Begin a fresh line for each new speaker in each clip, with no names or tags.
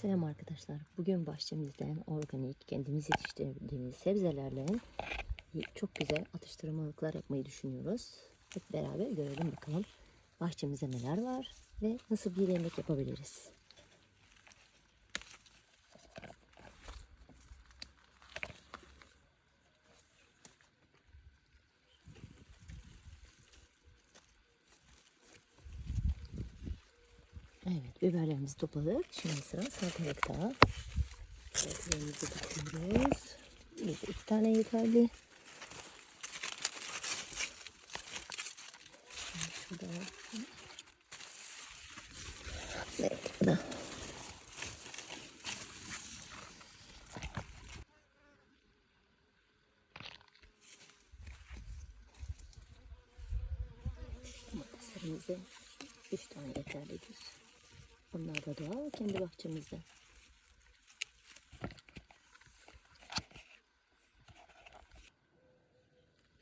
Selam arkadaşlar. Bugün bahçemizden organik, kendimiz yetiştirdiğimiz sebzelerle çok güzel atıştırmalıklar yapmayı düşünüyoruz. Hep beraber görelim bakalım bahçemizde neler var ve nasıl bir yemek yapabiliriz. Evet, biberlerimizi topladık. Şimdi sıra salatalıkta. Salatalarımızı döküyoruz. Bir, iki tane yeterli. Şurada. Evet, bu da. Domateslerimizi üç tane yeterlidir. Onlar da doğal kendi bahçemizde.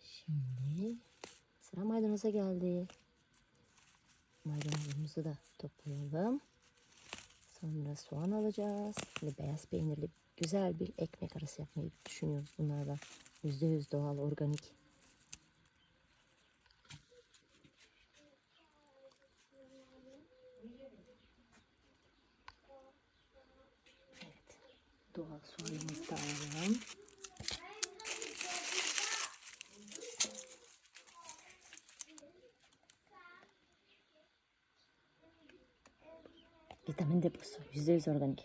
Şimdi sıra maydanoza geldi. Maydanozumuzu da toplayalım. Sonra soğan alacağız. Ve beyaz peynirli güzel bir ekmek arası yapmayı düşünüyoruz bunlardan. %100 doğal, organik. Doğal soğanımızı da alalım. Vitamin deposu. %100 organik.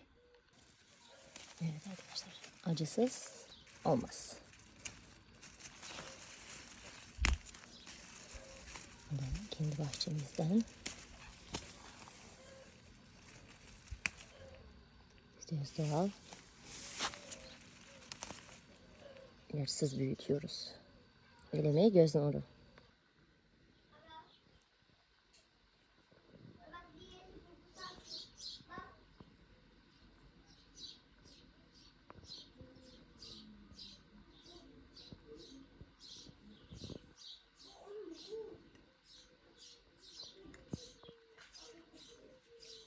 Evet arkadaşlar. Acısız olmaz. Bu da kendi bahçemizden. %100 doğal. İlaçsız büyütüyoruz. Eleme göz nuru.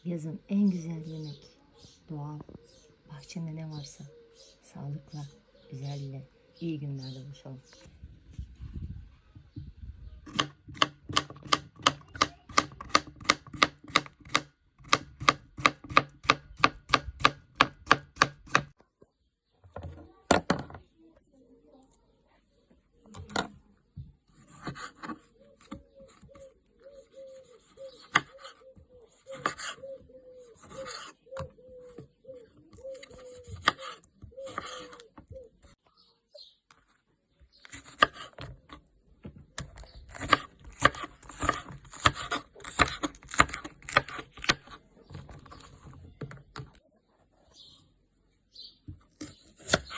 Yazın en güzel yemek doğal. Bahçende ne varsa sağlıkla, güzelle, iyi günlerde buluşalım.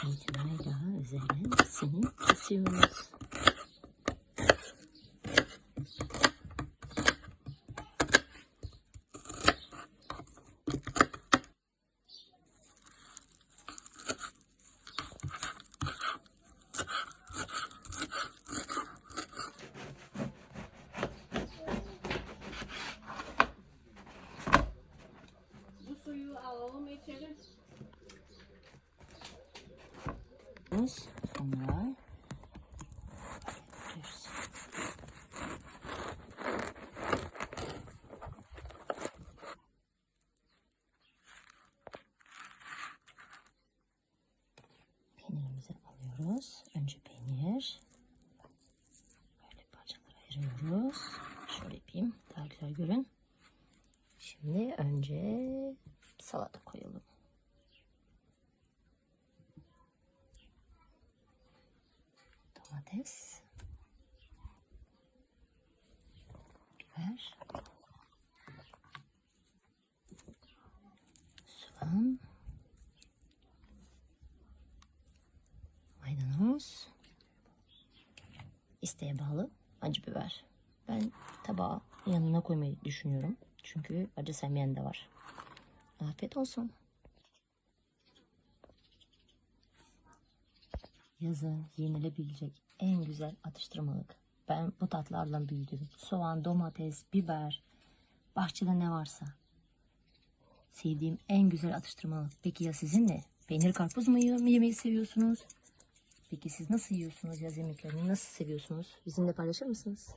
Şimdi daha üzerine sini kesiyoruz.
Bu suyu alalım içelim.
Sonra peynirimizi alıyoruz. Önce peynir. Böyle parçalara ayırıyoruz. Şöyle yapayım. Daha güzel görün. Şimdi önce salata koyalım. domates, biber, soğan, maydanoz, isteğe bağlı acı biber. Ben tabağa yanına koymayı düşünüyorum. Çünkü acı sevmeyen de var. Afiyet olsun. yazın yenilebilecek en güzel atıştırmalık. Ben bu tatlarla büyüdüm. Soğan, domates, biber, bahçede ne varsa. sevdiğim en güzel atıştırmalık. Peki ya sizin ne? Peynir karpuz mu yemeyi seviyorsunuz? Peki siz nasıl yiyorsunuz yaz yemeklerini? Nasıl seviyorsunuz? Bizimle paylaşır mısınız?